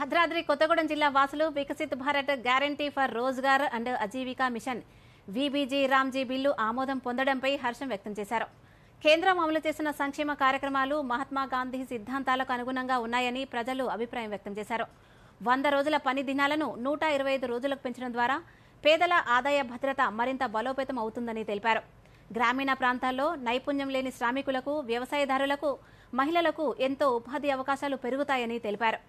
భద్రాద్రి కొత్తగూడెం జిల్లా వాసులు Viksit Bharat guarantee for Rozgar and Ajeevika mission. VBG Ramji bill ఆమోదం పొందడంపై హర్షం వ్యక్తం చేశారు. కేంద్రం అమలు చేసిన సంక్షేమ కార్యక్రమాలు మహాత్మా గాంధీ సిద్ధాంతాలకు అనుగుణంగా ఉన్నాయని ప్రజలు అభిప్రాయం వ్యక్తం చేశారు. వంద రోజుల పని దినాలను నూట ఇరవై ఐదు రోజులకు పెంచడం ద్వారా పేదల ఆదాయ భద్రత మరింత బలోపేతం అవుతుందని తెలిపారు. గ్రామీణ ప్రాంతాల్లో నైపుణ్యం లేని శ్రామికులకు వ్యవసాయదారులకు మహిళలకు ఎంతో ఉపాధి అవకాశాలు పెరుగుతాయని తెలిపారు.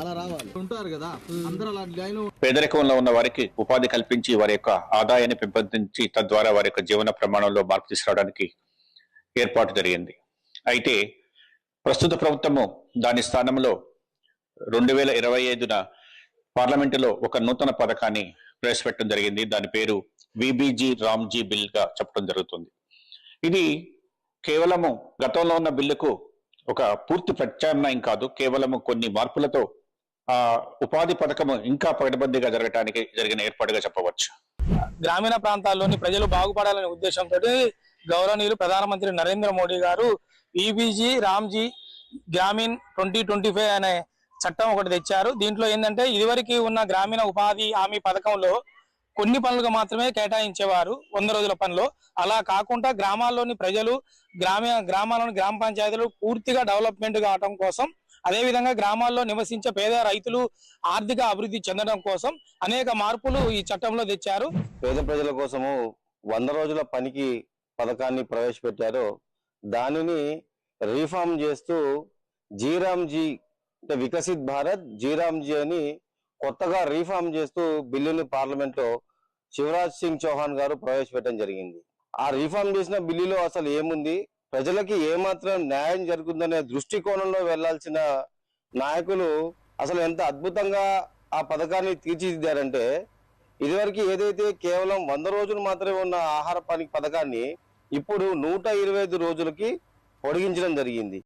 అలా రావాలి. ఉంటారు కదా? అందరూ అలా లైన్ పేదరికంలో ఉన్న వారికి ఉపాధి కల్పించి వారి యొక్క ఆదాయాన్ని పెంపొందించి తద్వారా వారి యొక్క జీవన ప్రమాణంలో మార్పు తీసుకురావడానికి ఏర్పాటు జరిగింది. అయితే ప్రస్తుత ప్రభుత్వము దాని స్థానంలో రెండు వేల ఇరవై ఐదున పార్లమెంటులో ఒక నూతన పథకాన్ని ప్రవేశపెట్టడం జరిగింది. దాని పేరు విబిజి రామ్జీ బిల్గా చెప్పడం జరుగుతుంది. ఇది కేవలము గతంలో ఉన్న బిల్లుకు ఒక పూర్తి ప్రత్యామ్నాయం కాదు. కేవలము కొన్ని మార్పులతో ఆ ఉపాధి పథకం ఇంకా పకడ్బందీగా జరగటానికి జరిగిన ఏర్పాటుగా చెప్పవచ్చు. గ్రామీణ ప్రాంతాల్లోని ప్రజలు బాగుపడాలనే ఉద్దేశంతో గౌరవనీయులు ప్రధానమంత్రి Narendra Modi garu VBG Ramji Gramin twenty twenty five అనే చట్టం ఒకటి తెచ్చారు. దీంట్లో ఏంటంటే ఇదివరకు ఉన్న గ్రామీణ ఉపాధి హామీ పథకంలో కొన్ని పనులకు మాత్రమే కేటాయించేవారు వంద రోజుల పనిలో. అలా కాకుండా గ్రామాల్లోని ప్రజలు గ్రామీణ గ్రామాల్లోని గ్రామ పంచాయతీలు పూర్తిగా డెవలప్మెంట్ కావటం కోసం అదే విధంగా గ్రామాల్లో నివసించే పేద రైతులు ఆర్థిక అభివృద్ధి చెందడం కోసం అనేక మార్పులు ఈ చట్టంలో తెచ్చారు. పేద ప్రజల కోసము వంద రోజుల పనికి పథకాన్ని ప్రవేశపెట్టారు. దానిని రీఫార్మ్ చేస్తూ జీరామ్జీ అంటే వికసిత్ భారత్ జీరామ్జీ అని కొత్తగా రీఫార్మ్ చేస్తూ బిల్లుని పార్లమెంట్లో శివరాజ్ సింగ్ చౌహాన్ గారు ప్రవేశపెట్టడం జరిగింది. ఆ రీఫార్మ్ చేసిన బిల్లులో అసలు ఏముంది? ప్రజలకి ఏమాత్రం న్యాయం జరుగుతుందనే దృష్టికోణంలో వెళ్ళాల్సిన నాయకులు అసలు ఎంత అద్భుతంగా ఆ పథకాన్ని తీర్చిదిద్దారంటే ఇదివరకు ఏదైతే కేవలం వంద రోజులు మాత్రమే ఉన్న ఆహార పని పథకాన్ని ఇప్పుడు నూట ఇరవై ఐదు రోజులకి పొడిగించడం జరిగింది.